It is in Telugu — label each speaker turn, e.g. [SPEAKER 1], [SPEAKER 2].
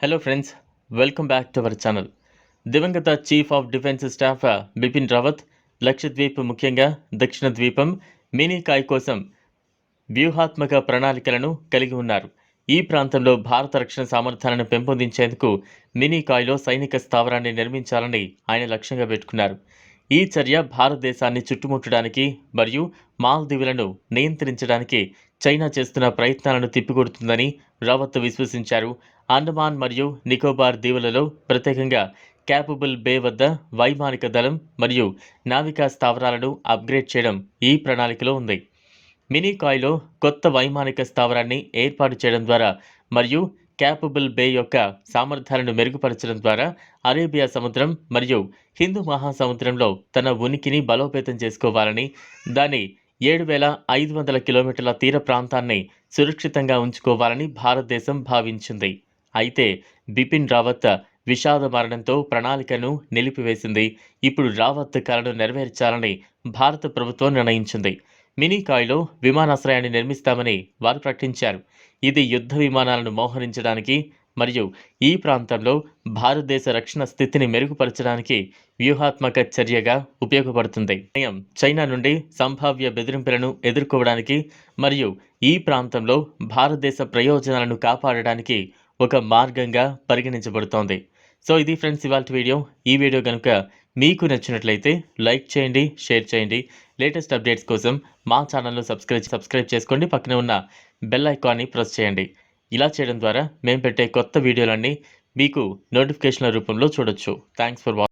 [SPEAKER 1] Hello friends welcome back to our channel దివంగత chief of defence staff Bipin Rawat Lakshadweep ముఖ్యంగా దక్షిణ ద్వీపం మినీకాయ్ కోసం వ్యూహాత్మక ప్రణాళికలను కలిగి ఉన్నారు ఈ ప్రాంతంలో భారత రక్షణ సామర్థ్యాలను పెంపొందించేందుకు మినీకాయ్లో సైనిక స్థావరాన్ని నిర్మించాలని ఆయన లక్ష్యంగా పెట్టుకున్నారు. ఈ చర్య భారతదేశాన్ని చుట్టుముట్టడానికి మరియు మాల్దీవులను నియంత్రించడానికి చైనా చేస్తున్న ప్రయత్నాలను తిప్పికొడుతుందని రావత్ విశ్వసించారు. అండమాన్ మరియు నికోబార్ దీవులలో ప్రత్యేకంగా క్యాపబుల్ బే వద్ద వైమానిక దళం మరియు నావికా స్థావరాలను అప్గ్రేడ్ చేయడం ఈ ప్రణాళికలో ఉంది. మినీకాయ్లో కొత్త వైమానిక స్థావరాన్ని ఏర్పాటు చేయడం ద్వారా మరియు క్యాపబుల్ బే యొక్క సామర్థ్యాలను మెరుగుపరచడం ద్వారా అరేబియా సముద్రం మరియు హిందూ మహాసముద్రంలో తన ఉనికిని బలోపేతం చేసుకోవాలని దాని ఏడు వేల ఐదు వందల కిలోమీటర్ల తీర ప్రాంతాన్ని సురక్షితంగా ఉంచుకోవాలని భారతదేశం భావించింది. అయితే బిపిన్ రావత్ విషాద మరణంతో ప్రణాళికను నిలిపివేసింది. ఇప్పుడు రావత్ కలను నెరవేర్చాలని భారత ప్రభుత్వం నిర్ణయించింది. మినీకాయ్లో విమానాశ్రయాన్ని నిర్మిస్తామని వారు ప్రకటించారు. ఇది యుద్ధ విమానాలను మోహరించడానికి మరియు ఈ ప్రాంతంలో భారతదేశ రక్షణ స్థితిని మెరుగుపరచడానికి వ్యూహాత్మక చర్యగా ఉపయోగపడుతుంది. చైనా నుండి సంభావ్య బెదిరింపులను ఎదుర్కోవడానికి మరియు ఈ ప్రాంతంలో భారతదేశ ప్రయోజనాలను కాపాడడానికి ఒక మార్గంగా పరిగణించబడుతోంది. సో ఇది ఫ్రెండ్స్ ఇవాళ వీడియో. ఈ వీడియో కనుక మీకు నచ్చినట్లయితే లైక్ చేయండి షేర్ చేయండి. లేటెస్ట్ అప్డేట్స్ కోసం మా ఛానల్ను సబ్స్క్రైబ్ సబ్స్క్రైబ్ చేసుకోండి. పక్కనే ఉన్న బెల్ ఐకాన్ని ప్రెస్ చేయండి. ఇలా చేయడం ద్వారా మేము పెట్టే కొత్త వీడియోలన్నీ మీకు నోటిఫికేషన్ల రూపంలో చూడొచ్చు. Thanks for watching